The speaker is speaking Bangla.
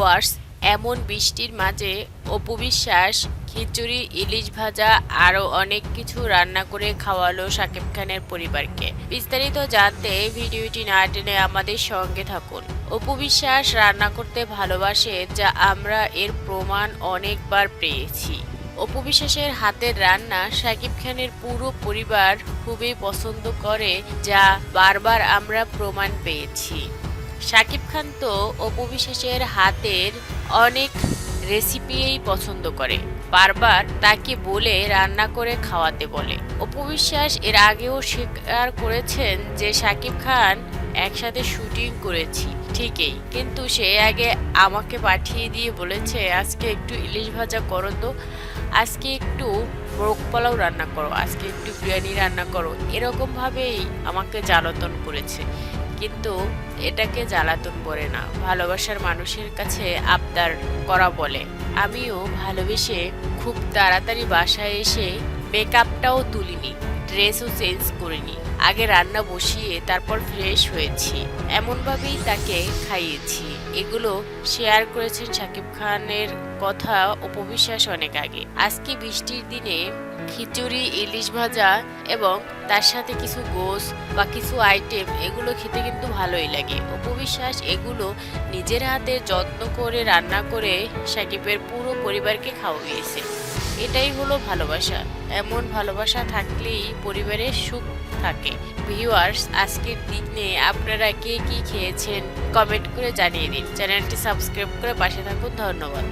ভিউয়ার্স এমন বৃষ্টির মাঝে অপু বিশ্বাস খিচুড়ি, ইলিশ ভাজা, আরও অনেক কিছু রান্না করে খাওয়ালো শাকিব খানের পরিবারকে। বিস্তারিত জানতে ভিডিওটি না টেনে আমাদের সঙ্গে থাকুন। অপু বিশ্বাস রান্না করতে ভালোবাসে যা আমরা এর প্রমাণ অনেকবার পেয়েছি। অপু বিশ্বাসের হাতের রান্না শাকিব খানের পুরো পরিবার খুবই পছন্দ করে, যা বারবার আমরা প্রমাণ পেয়েছি। শাকিব খান তো অপু বিশ্বাসের হাতের অনেক রেসিপিই পছন্দ করে। বারবার তাকে বলে রান্না করে খাওয়াতে বলে। অপু বিশ্বাস এর আগেও স্বীকার করেছেন যে শাকিব খান একসাথে শুটিং করেছি, ঠিকই। কিন্তু সে আগে আমাকে পাঠিয়ে দিয়ে বলেছে, আজকে একটু ইলিশ ভাজা করো তো। আজকে একটু মোরগ পোলাও রান্না করো। আজকে একটু বিরিয়ানি রান্না করো। এরকমভাবেই আমাকে জ্বালাতন করেছে। কিন্তু এটাকে জ্বালাতন বলে না। ভালোবাসার মানুষের কাছে আবদার করা বলে। আমিও ভালোবেসে খুব তাড়াতাড়ি বাসায় এসে মেকআপটাও তুলিনি, ড্রেসও চেঞ্জ করিনি। আগে রান্না বসিয়ে তারপর ফ্রেশ হয়েছি। এমনভাবেই তাকে খাইয়েছি। এগুলো শেয়ার করেছেন শাকিব খানের কথা উপবিশ্বাস অনেক আগে। আজকে বৃষ্টির দিনে খিচুড়ি, ইলিশ ভাজা এবং তার সাথে কিছু গোস বা কিছু আইটেম এগুলো খেতে কিন্তু ভালোই লাগে। উপবিশ্বাস এগুলো নিজের হাতে যত্ন করে, রান্না করে সাকিবের পুরো পরিবারকে খাওয়িয়েছে। এটাই হলো ভালোবাসা। এমন ভালোবাসা থাকলেই পরিবারের সুখ থাকে। ভিউয়ার্স, আজকের দিনে আপনারা কে কি খেয়েছেন কমেন্ট করে জানিয়ে দিন। চ্যানেলটি সাবস্ক্রাইব করে পাশে থাকুন। ধন্যবাদ।